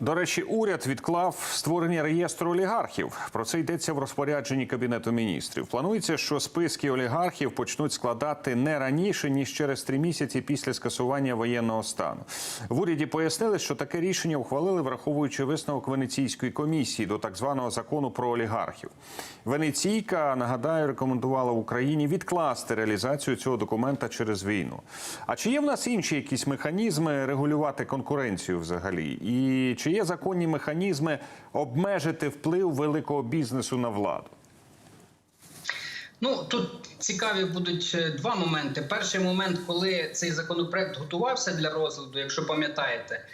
До речі, уряд відклав створення реєстру олігархів. Про це йдеться в розпорядженні кабінету міністрів. Планується, що списки олігархів почнуть складати не раніше ніж через три місяці після скасування воєнного стану. В уряді пояснили, що таке рішення ухвалили, враховуючи висновок Венеційської комісії до так званого закону про олігархів. Венеційка нагадаю рекомендувала Україні відкласти реалізацію цього документа через війну. А чи є в нас інші якісь механізми регулювати конкуренцію взагалі? І чи є законні механізми обмежити вплив великого бізнесу на владу? Ну тут цікаві будуть е, два моменти. Перший момент, коли цей законопроект готувався для розгляду, якщо пам'ятаєте,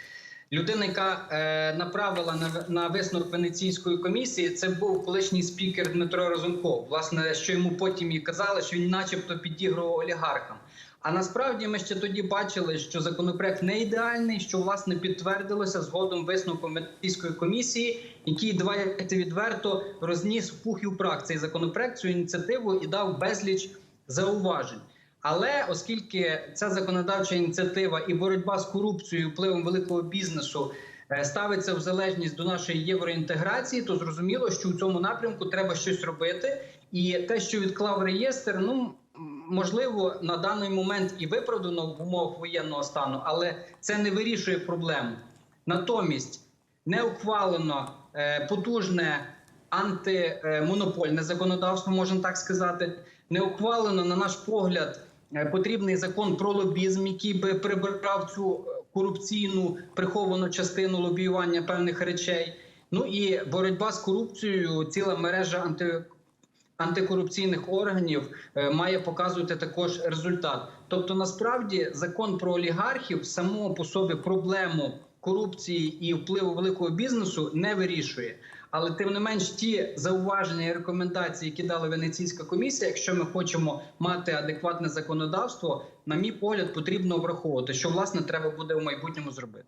людина, яка е, направила на, на висновок Венеційської комісії, це був колишній спікер Дмитро Розумков. Власне, що йому потім і казали, що він, начебто, підігрував олігархам. А насправді ми ще тоді бачили, що законопроект не ідеальний, що власне підтвердилося згодом висновком Венеційської комісії, який давайте відверто розніс в пух і в прах цей законопроект, цю ініціативу і дав безліч зауважень. Але оскільки ця законодавча ініціатива і боротьба з корупцією, впливом великого бізнесу е, ставиться в залежність до нашої євроінтеграції, то зрозуміло, що у цьому напрямку треба щось робити. І те, що відклав реєстр, ну можливо, на даний момент і виправдано в умовах воєнного стану, але це не вирішує проблему. Натомість не ухвалено е, потужне антимонопольне законодавство, можна так сказати. Не ухвалено, на наш погляд, потрібний закон про лобізм, який би прибирав цю е, корупційну приховану частину лобіювання певних речей. Ну і боротьба з корупцією, ціла мережа анти антикорупційних органів е, має показувати також результат. Тобто, насправді, закон про олігархів само по собі проблему корупції і впливу великого бізнесу не вирішує. Але тим не менш, ті зауваження і рекомендації, які дала Венеційська комісія, якщо ми хочемо мати адекватне законодавство, на мій погляд, потрібно враховувати, що власне треба буде в майбутньому зробити.